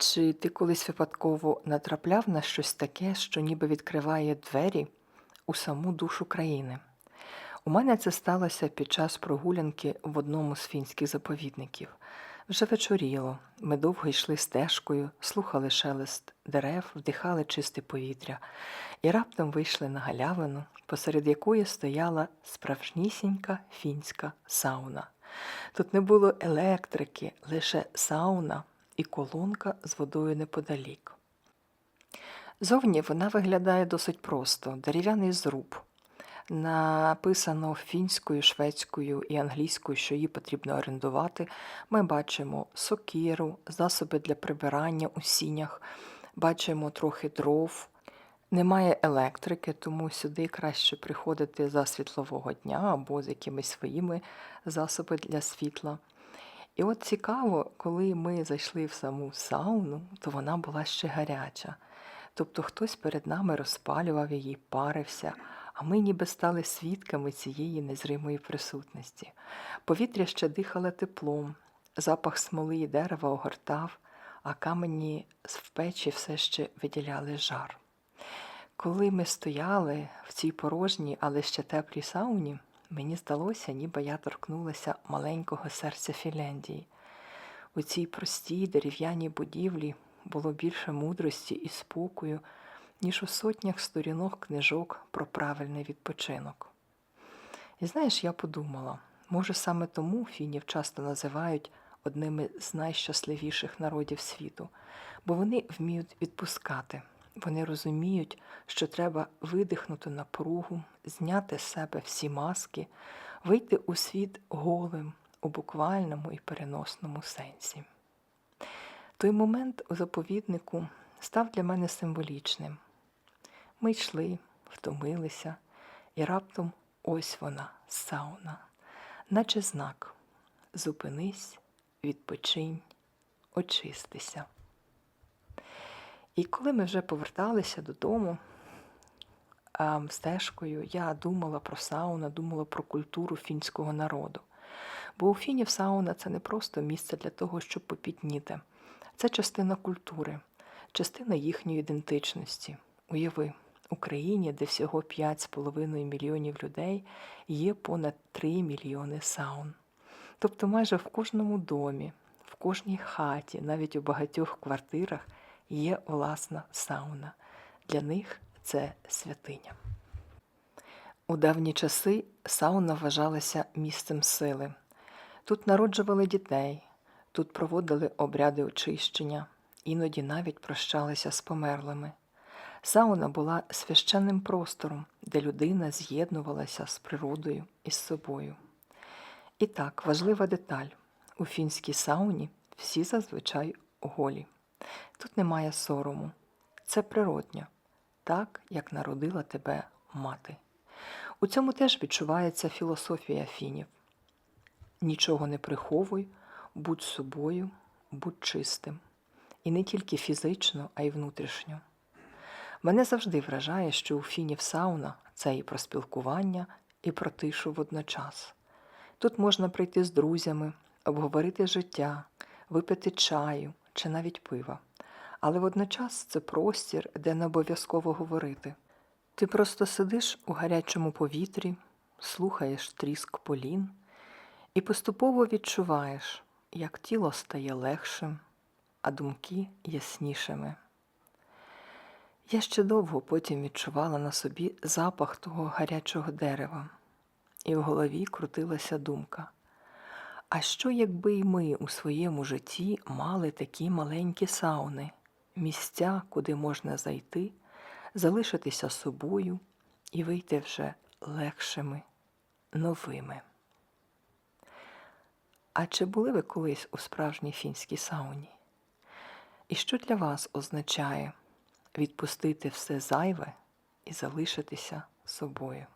Чи ти колись випадково натрапляв на щось таке, що ніби відкриває двері у саму душу країни? У мене це сталося під час прогулянки в одному з фінських заповідників. Вже вечоріло, ми довго йшли стежкою, слухали шелест дерев, вдихали чисте повітря і раптом вийшли на галявину, посеред якої стояла справжнісінька фінська сауна. Тут не було електрики, лише сауна і колонка з водою неподалік. Зовні вона виглядає досить просто: дерев'яний зруб. Написано фінською, шведською і англійською, що її потрібно орендувати. Ми бачимо сокиру, засоби для прибирання у сінях, бачимо трохи дров. Немає електрики, тому сюди краще приходити за світлового дня або з якимись своїми засоби для світла. І от цікаво, коли ми зайшли в саму сауну, то вона була ще гаряча. Тобто хтось перед нами розпалював її, парився, а ми ніби стали свідками цієї незримої присутності. Повітря ще дихало теплом, запах смоли і дерева огортав, а камені в печі все ще виділяли жар. Коли ми стояли в цій порожній, але ще теплій сауні, мені здалося, ніби я торкнулася маленького серця Фінляндії. У цій простій дерев'яній будівлі було більше мудрості і спокою, ніж у сотнях сторінок книжок про правильний відпочинок. І знаєш, я подумала, може саме тому фінів часто називають одними з найщасливіших народів світу, бо вони вміють відпускати. Вони розуміють, що треба видихнути напругу, зняти з себе всі маски, вийти у світ голим у буквальному і переносному сенсі. Той момент у заповіднику став для мене символічним. Ми йшли, втомилися, і раптом ось вона, сауна, наче знак. Зупинись, відпочинь, очистися. І коли ми вже поверталися додому стежкою, я думала про сауну, думала про культуру фінського народу. Бо у фінів сауна це не просто місце для того, щоб попітніти. Це частина культури, частина їхньої ідентичності. Уяви, Україні, де всього 5,5 мільйонів людей, є понад 3 мільйони саун. Тобто майже в кожному домі, в кожній хаті, навіть у багатьох квартирах є власна сауна. Для них це святиня. У давні часи сауна вважалася місцем сили. Тут народжували дітей, тут проводили обряди очищення, іноді навіть прощалися з померлими. Сауна була священним простором, де людина з'єднувалася з природою і з собою. І так, важлива деталь: у фінській сауні всі зазвичай голі. Тут немає сорому. Це природньо, так, як народила тебе мати. У цьому теж відчувається філософія фінів. Нічого не приховуй, будь собою, будь чистим. І не тільки фізично, а й внутрішньо. Мене завжди вражає, що у фінів сауна це і про спілкування, і про тишу водночас. Тут можна прийти з друзями, обговорити життя, випити чаю чи навіть пива. Але водночас це простір, де не обов'язково говорити. Ти просто сидиш у гарячому повітрі, слухаєш тріск полін і поступово відчуваєш, як тіло стає легшим, а думки яснішими. Я ще довго потім відчувала на собі запах того гарячого дерева, і в голові крутилася думка. А що, якби й ми у своєму житті мали такі маленькі сауни, місця, куди можна зайти, залишитися собою і вийти вже легшими, новими? А чи були ви колись у справжній фінській сауні? І що для вас означає відпустити все зайве і залишитися собою?